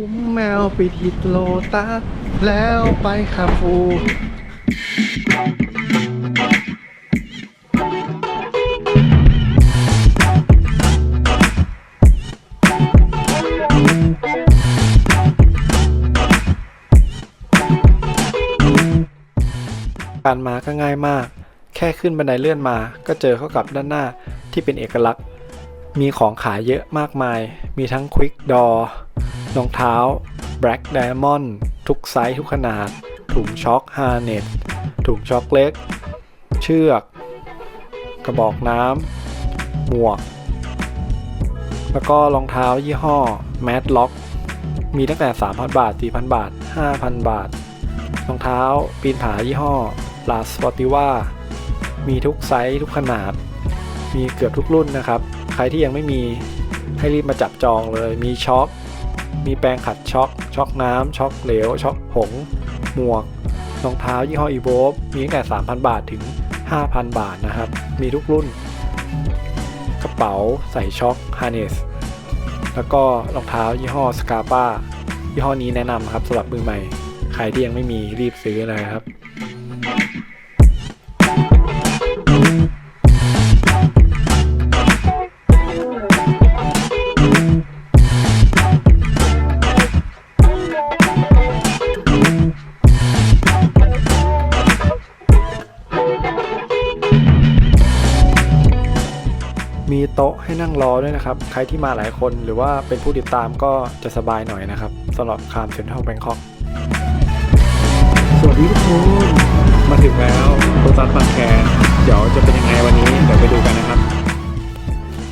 อุ้มแมวไปที่โลตัสแล้วไปคาฟู การมาก็ง่ายมาก แค่ขึ้นบันไดเลื่อนมาก็เจอเข้ากับด้านหน้าที่เป็นเอกลักษณ์ มีของขายเยอะมากมาย มีทั้ง Quick Door ร รองเท้า Black Diamond ทุกไซส์ทุกขนาด ถุงช็อคฮาร์เนตถุงช็อคเล็ก เชือก กระบอกน้ำหมวก แล้วก็รองเท้ายี่ห้อ Mad Lock มีตั้งแต่ 3,000 บาท 4,000 บาท 5,000 บาท รองเท้าปีนผายี่ห้อ La Sportiva มีทุกไซส์ทุกขนาด มีเกือบทุกรุ่นนะครับ ใครที่ยังไม่มีให้รีบมาจับจองเลย มีช็อค มีแปรงขัดช็อคช็อคน้ำช็อคเหลวช็อคผง หมวกรองเท้ายี่ห้อ e v o มีตั้งแต่ 3,000 บาทถึง 5,000 บาทนะครับ มีทุกรุ่น กระเป๋าใส่ช็อค harness แล้วก็รองเท้ายี่ห้อ Scarpa ยี่ห้อนี้แนะนำครับสำหรับมือใหม่ ใครที่ยังไม่มีรีบซื้อเลยครับ ให้นั่งรอด้วยนะครับ ใครที่มาหลายคนหรือว่าเป็นผู้ติดตามก็จะสบายหน่อยนะครับสำหรับคามเซ็นทรัลแบงคอกสวัสดีทุกคนมาถึงแล้วโรตัสบางแคเดี๋ยวจะเป็นยังไงวันนี้เดี๋ยวไปดูกันนะครับ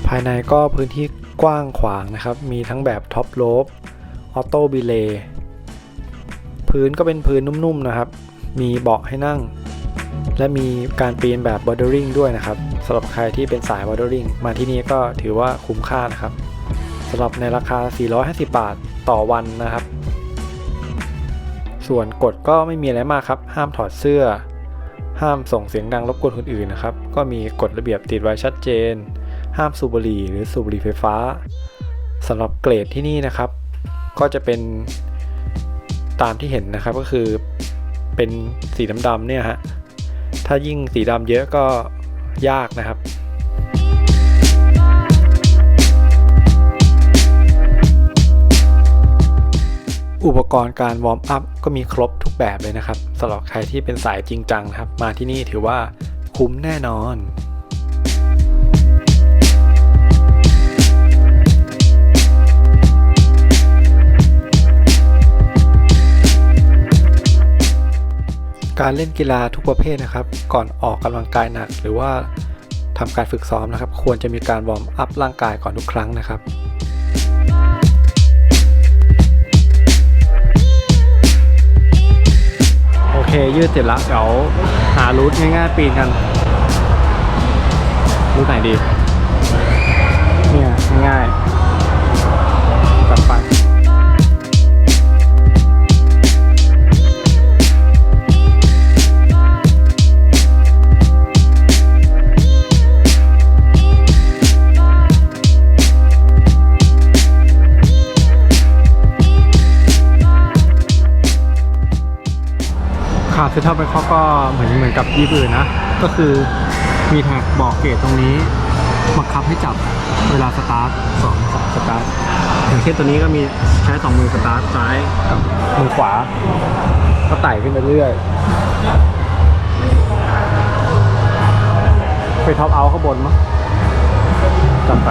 ภายในก็พื้นที่กว้างขวางนะครับ มีทั้งแบบท็อปโลบออโต้บิเลพื้นก็เป็นพื้นนุ่มๆนะครับ มีเบาะให้นั่ง และมีการปีนแบบ bordering ด้วยนะครับ สำหรับใครที่เป็นสาย bordering มาที่นี่ก็ถือว่าคุ้มค่านะครับสำหรับในราคา 450 บาทต่อวันนะครับ ส่วนกฎก็ไม่มีอะไรมากครับ ห้ามถอดเสื้อ ห้ามส่งเสียงดังรบกวนคนอื่นนะครับ ก็มีกฎระเบียบติดไว้ชัดเจน ห้ามสูบบุหรี่หรือสูบบุหรี่ไฟฟ้าสำหรับเกรดที่นี่นะครับ ก็จะเป็นตามที่เห็นนะครับก็คือเป็นสีดำๆเนี่ยฮะถ้ายิ่งสีดำเยอะก็ ยากนะครับอุปกรณ์การวอร์มอัพก็มีครบทุกแบบเลยนะครับสำหรับใครที่เป็นสายจริงจังครับ มาที่นี่ถือว่าคุ้มแน่นอน การเล่นกีฬาทุกประเภทนะครับ ก่อนออกกำลังกายหนัก หรือว่าทำการฝึกซ้อมนะครับ ควรจะมีการวอร์มอัพร่างกายก่อนทุกครั้งนะครับโอเค ยืดเสร็จแล้วเดี๋ยวหารูทง่ายๆปีนกันรูทไหนดี เนี่ยง่ายๆ ขาดเซ็นทรัลแบงคอกก็เหมือนเหมือนกับยี่อื่นนะ ก็คือมีแท็กบอกเกตตรงนี้บังคับให้จับเวลาสตาร์ทสองสองสตาร์ทอย่างเช่นตัวนี้ก็มีใช้สองมือสตาร์ทซ้ายกับมือขวา ก็ไต่ขึ้นไปเรื่อยไปท็อปเอาข้างบนมั้งจำไป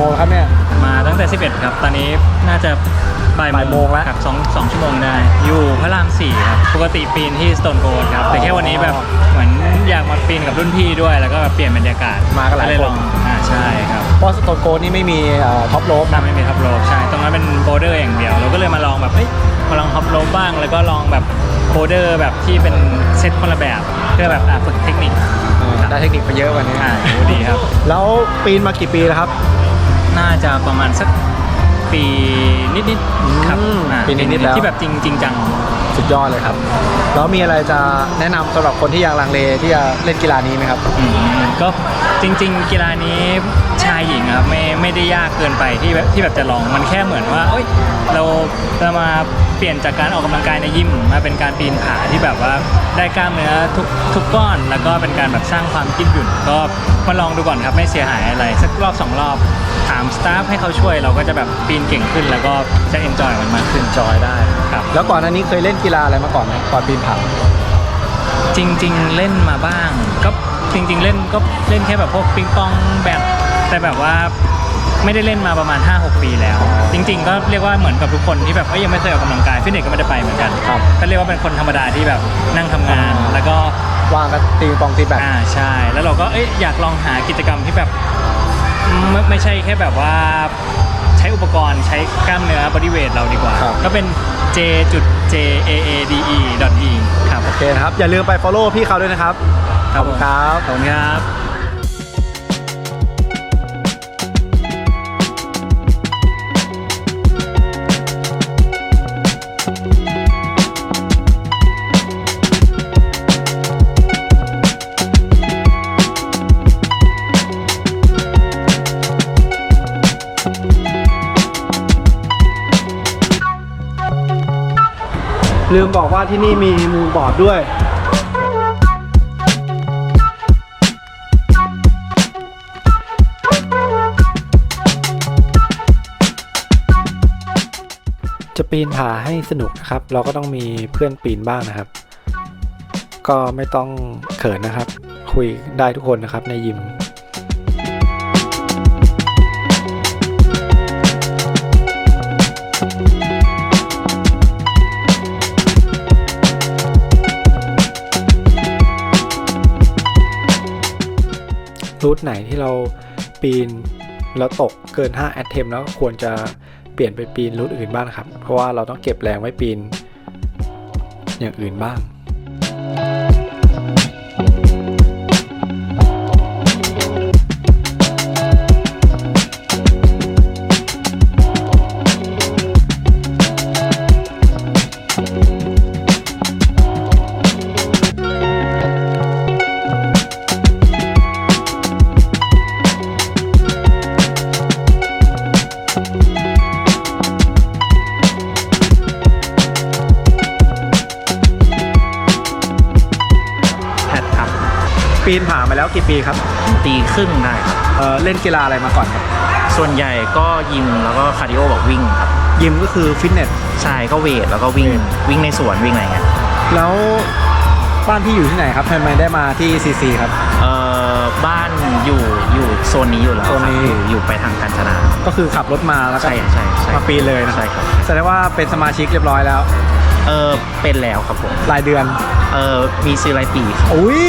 มาตั้งแต่กี่โมงครับเนี่ย มาตั้งแต่ 11 ครับ ตอนนี้น่าจะบ่ายบ่ายโมงแล้ว ครับสองสองชั่วโมงได้ อยู่พระรามสี่ครับ ปกติปีนที่สโตนโ d ครับ แต่แค่วันนี้แบบเหมือนอยากมาปีนกับรุ่นพี่ด้วย แล้วก็แบบเปลี่ยนบรรยากาศมากันหลายเลยคนลองอ่าใช่ครับ เพราะสโตนโกนี่ไม่มีท็อปโรบถ้าไม่มีท็อปโรปใช่ ตรงนั้นเป็นโบเดอร์อย่างเดียว เราก็เลยมาลองแบบเอ้ยมาลองท็อปโรปบ้าง แล้วก็ลองแบบโบเดอร์แบบที่เป็นเซตคนละแบบ เพื่อแบบอะฝึกเทคนิคได้เทคนิคไปเยอะกว่านี้ อ่าโหดีครับ แล้วปีนมากี่ปีแล้วครับ น่าจะประมาณสักปีนิดๆครับอืมอ่าปีนิดๆแล้ว ที่แบบจริงจริงจัง สุดยอดเลยครับ แล้วมีอะไรจะแนะนำสำหรับคนที่ยังลังเลที่จะเล่นกีฬานี้ไหมครับ อืมก็จริง ๆ กีฬานี้ชายหญิงครับไม่ไม่ได้ยากเกินไปที่แบบที่แบบจะลองมันแค่เหมือนว่าเอ้ยเราจะมาเปลี่ยนจากการออกกำลังกายในยิมมาเป็นการปีนผาที่แบบว่าได้กล้ามเนื้อทุกทุกก้อน แล้วก็เป็นการแบบสร้างความยืดหยุ่นก็มาลองดูก่อนครับไม่เสียหายอะไรสักรอบสองรอบถามสตาฟให้เขาช่วยเราก็จะแบบปีนเก่งขึ้น แล้วก็จะเอนจอยมันมากขึ้นจอยได้ครับ แล้วก่อนหน้านี้เคยเล่นกีฬาอะไรมาก่อนไหมก่อนปีนผาจริง ๆ เล่นมาบ้าง ก็จริง ๆ เล่นก็เล่นแค่แบบพวกปิงปองแบดแต่แบบว่าไม่ได้เล่นมาประมาณ 5-6 ปีแล้ว จริง ๆ ก็เรียกว่าเหมือนกับทุกคนที่แบบเอ้ยยังไม่เคยออกกำลังกายฟิตเนสก็ไม่ได้ไปเหมือนกันครับ ก็เรียกว่าเป็นคนธรรมดาที่แบบนั่งทำงานอ่าแล้วก็ว่างก็ตีปองตีแบดอ่าใช่ แล้วเราก็เอ้ยอยากลองหากิจกรรมที่แบบไม่ไม่ใช่แค่แบบว่าใช้อุปกรณ์ใช้กล้ามเนื้อบริเวทเราดีกว่าครับก็เป็น j จุด j a a d e e ครับ โอเคนะครับ อย่าลืมไป follow พี่เขาด้วยนะครับครับขอณครับ ขอบคุณครับ ลืมบอกว่าที่นี่มีมูลบอร์ดด้วย จะปีนผาให้สนุกนะครับ เราก็ต้องมีเพื่อนปีนบ้างนะครับ ก็ไม่ต้องเขินนะครับ คุยได้ทุกคนนะครับในยิม รูทไหนที่เราปีนแล้วตกเกิน 5 แอตเทมแล้วควรจะเปลี่ยนไปปีนรูทอื่นบ้างนะครับ เพราะว่าเราต้องเก็บแรงไว้ปีนอย่างอื่นบ้าง ปีนผามาแล้วกี่ปีครับปีครึ่งได้ครับเอ่อเล่นกีฬาอะไรมาก่อนครับส่วนใหญ่ก็ยิมแล้วก็คาร์ดิโอแบบวิ่งครับยิมก็คือฟิตเนสใช่ก็เวทแล้วก็วิ่งวิ่งในสวนวิ่งอะไรเงี้ยแล้วบ้านพี่อยู่ที่ไหนครับทำไมได้มาที่ซีซีครับ เอ่อบ้านอยู่อยู่โซนนี้อยู่แล้วโซนนี้ครับอยู่อยู่ไปทางกาญจนา ก็คือขับรถมาแล้วก็ใช่ใช่ใช่มาปีนเลยนะใช่ครับ แสดงว่าเป็นสมาชิกเรียบร้อยแล้ว เออเป็นแล้วครับผมรายเดือน เออมีซื้อรายปีครับอุ้ย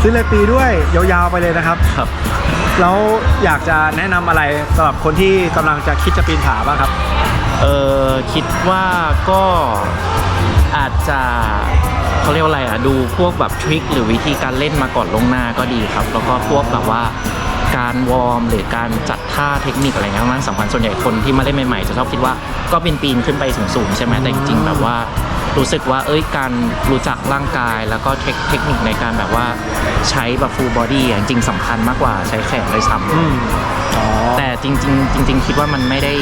ซื้อเลยปีด้วย ยาวๆไปเลยนะครับ ครับ แล้วอยากจะแนะนำอะไรสำหรับคนที่กำลังจะคิดจะปีนผาบ้างครับ เออคิดว่าก็อาจจะเขาเรียกว่าอะไรอะดูพวกแบบทริคหรือวิธีการเล่นมาก่อนลวงหน้าก็ดีครับ แล้วก็พวกแบบว่า การวอร์มหรือการจัดท่าเทคนิคอะไรเงี้ยนั้นสำคัญส่วนใหญ่คนที่มาเล่นใหม่ๆ จะชอบคิดว่าก็เป็นปีนขึ้นไปสูงๆใช่ไหมแต่จริงๆแบบว่ารู้สึกว่าเอ้ยการรู้จักร่างกาย แล้วก็เทคเทคนิคในการแบบว่าใช้แบบ full body อะจริงๆสำคัญมากกว่าใช้แขนด้วยซ้ำอืมอ๋อแต่จริง ๆ จริง ๆ คิดว่ามันไม่ได้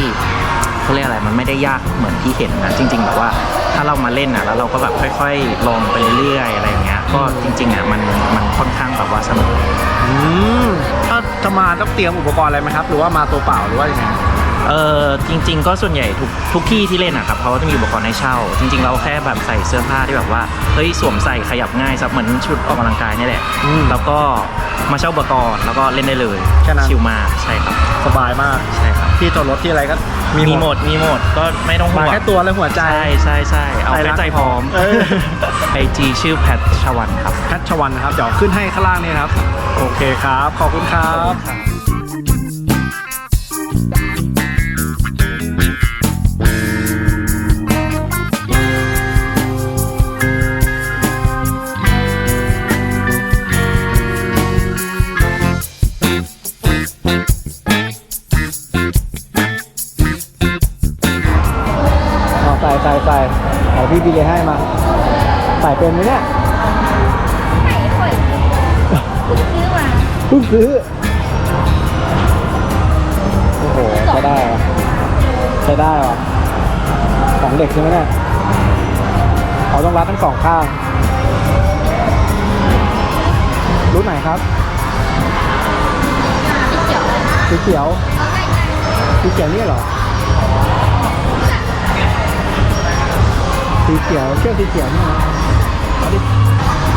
เขาเรียกอะไรมันไม่ได้ยากเหมือนที่เห็นนะจริง ๆ แบบว่าถ้าเรามาเล่นอะแล้วเราก็แบบค่อย ๆ ลองไปเรื่อยๆอะไรอย่างเงี้ยก็จริงๆอะมันมันค่อนข้างแบบว่าสนุกอืมถ้า จะมาต้องเตรียมอุปกรณ์อะไรไหมครับ หรือว่ามาตัวเปล่าหรือว่ายังไง เออจริง ๆ ก็ส่วนใหญ่ทุกทุกที่ที่เล่นอะครับเขาก็จะมีอุปกรณ์ให้เช่า จริง ๆ เราแค่แบบใส่เสื้อผ้าที่แบบว่าเฮ้ยสวมใส่ขยับง่ายสักเหมือนชุดออกกำลังกายนี่แหละ อืมแล้วก็มาเช่าอุปกรณ์แล้วก็เล่นได้เลยแค่นั้น ชิลมากใช่ครับสบายมาก ใช่ครับที่จอดรถที่อะไรก็มีหมดมีหมดก็ไม่ต้องห่มาวงแค่ตัวและหัวใจ ใช่ใช่ใช่เอาใจรัแค่กใจพร้อมเออ ไอจีชื่อแพทชวันครับ แพทชวันนะครับ เดี๋ยวขึ้นให้ข้างล่างนี่นะครับ โอเคครับ ขอบคุณครับเอา ซื้อ โอ้โหใช้ได้เหรอใช้ได้เหรอของเด็กใช่ไหมเนี่ยเขาต้องรัดทั้งสองข้าง รุ่นไหนครับสีเขียวสีเขียวสีเขียวนี่เหรอสีเขียวเชือกสีเขียวนี่นะเอาดิ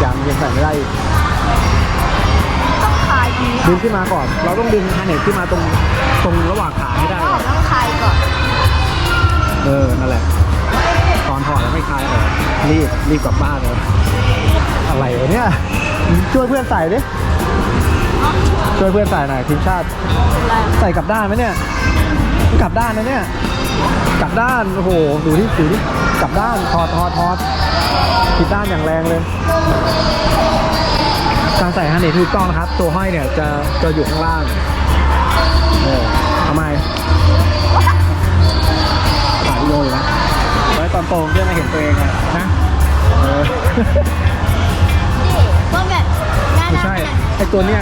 ยังยังใส่ไม่ได้อีกต้องคลาย ดีดึงขึ้นมาก่อน เราต้องดึงฮาร์เนตขึ้นมาตรงตรงระหว่างขาให้ได้ก็ก่อนต้องคลายก่อน เออ นั่นแหละ ตอนถอดแล้วไม่คลายออกรีบรีบกลับบ้านเลยอะไรวะเนี่ย ช่วยเพื่อนใส่ดิ ช่วยเพื่อนใส่หน่อยทีมชาติ ใส่กลับด้านไหมเนี่ยมันกลับด้านนะเนี่ย กลับด้าน โอ้โห ดูที่ดูที่กลับด้าน ถอดถอดถอดผิดด้านอย่างแรงเลย การใส่ฮันเนตถูกต้องนะครับ ตัวห้อยเนี่ยจะจะอยู่ข้างล่างเออทำไมถ่ายวิดีโออยู่นะไว้ตอนโตเพื่อมาเห็นตัวเองอะนะเออก็แบบน่าไม่รักใช่ไอตัวเนี้ย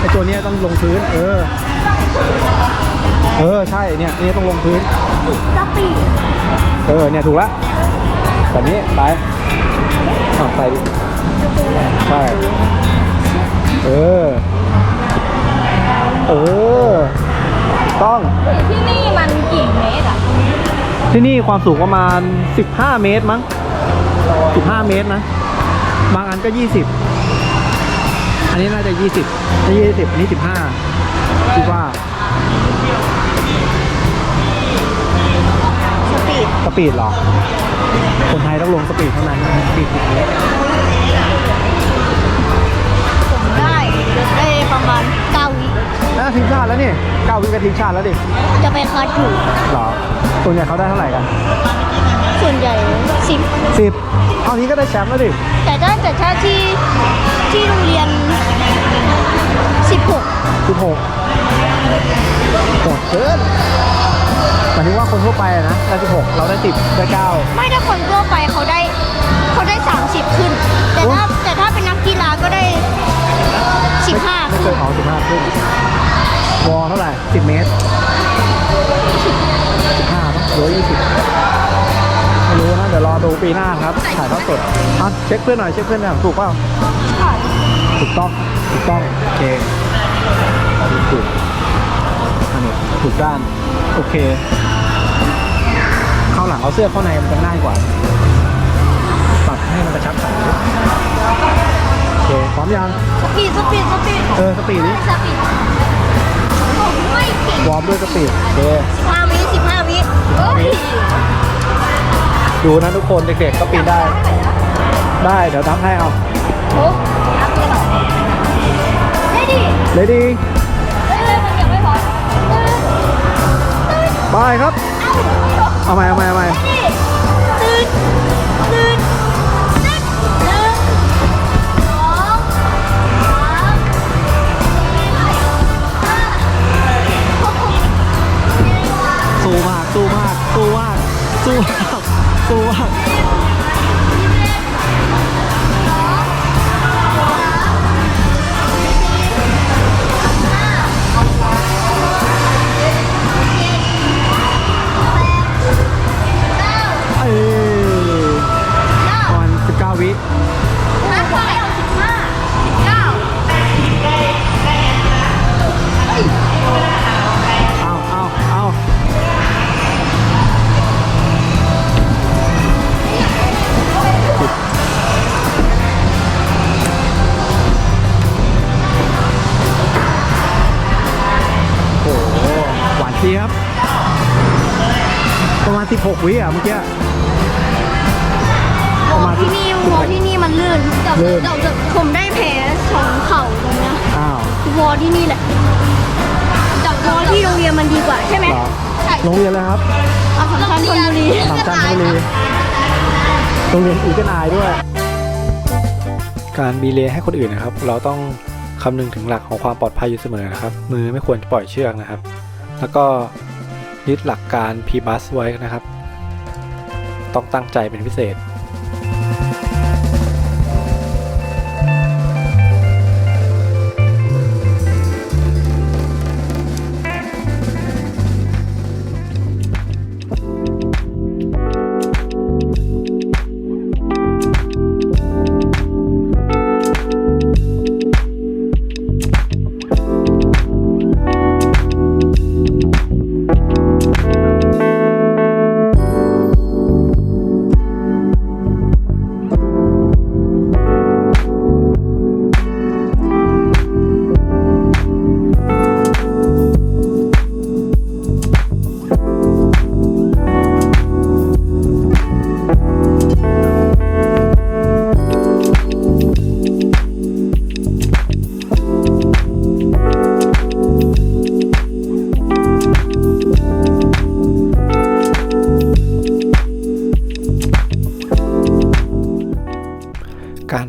ไอตัวเนี้ยต้องลงพื้น เออ เออใช่เนี่ยอันนี้ต้องลงพื้นสปีดเออเนี่ยถูกแล้วแบบนี้ไปอะใส่ดิใช่ ที่นี่ความสูงประมาณ 15 เมตรมั้ง 15 เมตรนะ บางอันก็ 20 อันนี้น่าจะ 20อันนี้20อันนี้15คิดว่า สปีด สปีดเหรอ คนไทยต้องลงสปีดเท่านั้นนะสปีด10เมตร อะทีมชาติแล้วนี่เก้าวิกับทีมชาติแล้วดิจะไปคัดอยู่เหรอส่วนใหญ่เขาได้เท่าไหร่กันส่วนใหญ่10สิบเท่านี้ก็ได้แชมป์แล้วดิแต่ถ้าแต่ถ้าที่ที่โรงเรียน16สิบหกโหดเกินหมายถึงว่าคนทั่วไปอะนะได้สิบหกเราได้สิบได้เก้าไม่ถ้าคนทั่วไปเขาได้เขาได้30ขึ้น แต่ถ้าแต่ถ้าเป็นนักกีฬาก็ได้15ไม่ขึ้นเกินออกสิบห้าขึ้น วอลเท่าไหร่สิบเมตรสิบห้าหรือยี่สิบไม่รู้นะ เดี๋ยวรอดูปีหน้าครับ ถ่ายทอดสดอะเช็คเพื่อนหน่อย เช็คเพื่อนหน่อยถูกเปล่าถูกต้อง ถูกต้อง โอเคถูกอันนี้ถูกด้าน โอเค เข้าหลังเอาเสื้อเข้าในมันจะง่ายกว่า ปรับให้มันกระชับขาโอเคพร้อมยัง สปีดสปีดสปีดเออ สปีดนี้สปีดผมไม่เก่ง วอร์มด้วยสปีดโอเค15วิ15วิเฮ้ยดูนะทุกคนเด็กๆก็ปีนได้ ได้เดี๋ยวทำให้เอาโอ้นับเลยเหรอได้ดิเลยดีเฮ้ยมันยังไม่พอเฮ้ยไปครับ เอาใหม่เอาใหม่เอาใหม่ 16 วิอะเมื่อกี้วอลที่นี่วอลที่นี่มันลื่นเดี๋ยวลื่นเดี๋ยวเดี๋ยวผมได้แผลสองเข่าตรงเนี้ยอ้าว วอลที่นี่แหละเดี๋ยววอลที่โรงเรียนมันดีกว่าใช่ไหมเหรอใช่โรงเรียนอะไรครับเอาสำคัญชลบุรีสามจันทบุรีโรงเรียนอีกนายด้วย การบีเลย์ให้คนอื่นนะครับ เราต้องคำนึงถึงหลักของความปลอดภัยอยู่เสมอนะครับ มือไม่ควรปล่อยเชือกนะครับ แล้วก็ ยึดหลักการ P bus ไว้นะครับ ต้องตั้งใจเป็นพิเศษ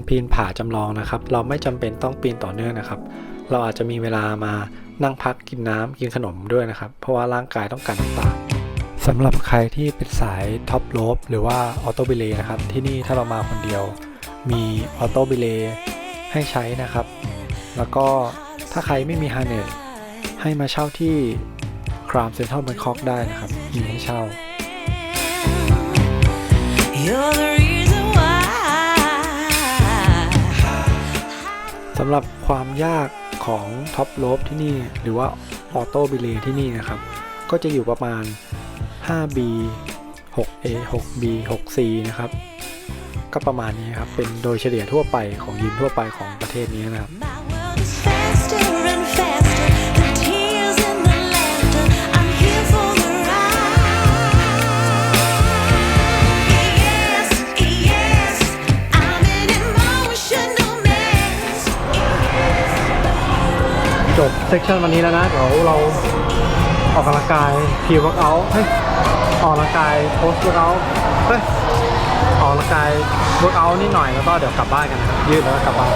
ปีนผาจำลองนะครับ เราไม่จำเป็นต้องปีนต่อเนื่องนะครับ เราอาจจะมีเวลามานั่งพักกินน้ำกินขนมด้วยนะครับ เพราะว่าร่างกายต้องการน้ำตาลสำหรับใครที่เป็นสายท็อปโลฟหรือว่าออโต้บิเลนะครับ ที่นี่ถ้าเรามาคนเดียว มีออโต้บิเลให้ใช้นะครับ แล้วก็ถ้าใครไม่มีฮาร์เนสให้มาเช่าที่ครามเซ็นทรัลแบงคอกได้นะครับ มีให้เช่า You're the สำหรับความยากของท็อปโลบที่นี่ หรือว่าออโต้บิเลที่นี่นะครับ ก็จะอยู่ประมาณ 5B 6A 6B 6C นะครับ ก็ประมาณนี้ครับ เป็นโดยเฉลี่ยทั่วไปของยิมทั่วไปของประเทศนี้นะครับ จบเซสชันวันนี้แล้วนะ เดี๋ยวเราออกกำลังกายพีวิร์กเอาเฮ้ยออกกำลังกายโพสต์เวิร์กเอาเฮ้ยออกกำลังกายเวิร์กเอานิดหน่อยแล้วก็เดี๋ยวกลับบ้านกันนะครับยืดแล้วก็กลับบ้าน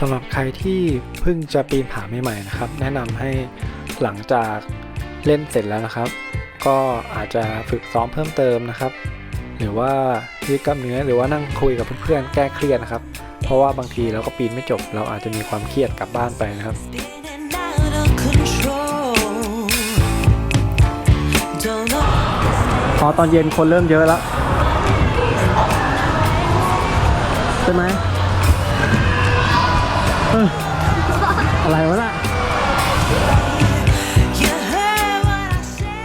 สำหรับใครที่เพิ่งจะปีนผาใหม่ๆนะครับ แนะนำให้หลังจากเล่นเสร็จแล้วนะครับ ก็อาจจะฝึกซ้อมเพิ่มเติมนะครับ หรือว่ายืดกล้ามเนื้อหรือว่านั่งคุยกับเพื่อนๆแก้เครียดนะครับ เพราะว่าบางทีเราก็ปีนไม่จบ เราอาจจะมีความเครียดกลับบ้านไปนะครับ พอตอนเย็นคนเริ่มเยอะแล้วใช่ไหมอะไรวะน่ะ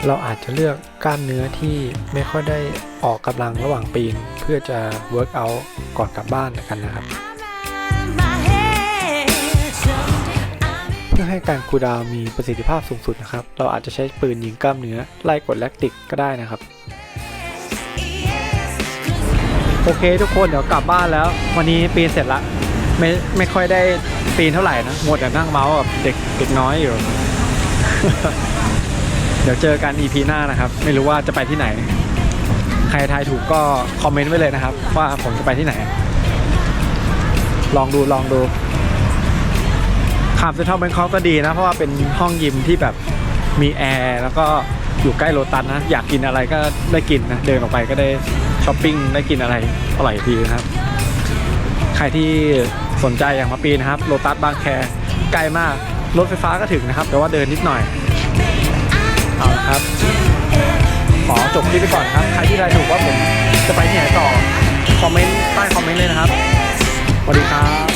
เราอาจจะเลือกกล้ามเนื้อที่ไม่ค่อยได้ออกกำลังระหว่างปีน เพื่อจะเวิร์กเอาก่อนกลับบ้านกันนะครับ เพื่อให้การคูดาวมีประสิทธิภาพสูงสุดนะครับ เราอาจจะใช้ปืนยิงกล้ามเนื้อไล่กดแลคติกก็ได้นะครับ โอเคทุกคนเดี๋ยวกลับบ้านแล้ว วันนี้ปีนเสร็จละไม่ไม่ค่อยได้ปีนเท่าไหร่นะหมดแต่นั่งเมาส์กับเด็กเด็กน้อยอยู่ เดี๋ยวเจอกัน EP หน้านะครับ ไม่รู้ว่าจะไปที่ไหน ใครทายถูกก็คอมเมนต์ไว้เลยนะครับ ว่าผมจะไปที่ไหน ลองดูลองดูคามเซ็นทรัลแบงคอกก็ดีนะ เพราะว่าเป็นห้องยิมที่แบบมีแอร์แล้วก็อยู่ใกล้โลตัสนะ อยากกินอะไรก็ได้กินนะ เดินออกไปก็ได้ช้อปปิ้งได้กินอะไรอร่อยดีนะครับ ใครที่สนใจอยากมาปีนะครับโลตัสบางแคใกล้มากรถไฟฟ้าก็ถึงนะครับ แต่ว่าเดินนิดหน่อย เอาครับ ขอจบคลิปไปก่อนครับ ใครที่ได้ถูกว่าผมจะไปที่ไหนต่อ คอมเมนต์ใต้คอมเมนต์เลยนะครับสวัสดีครับ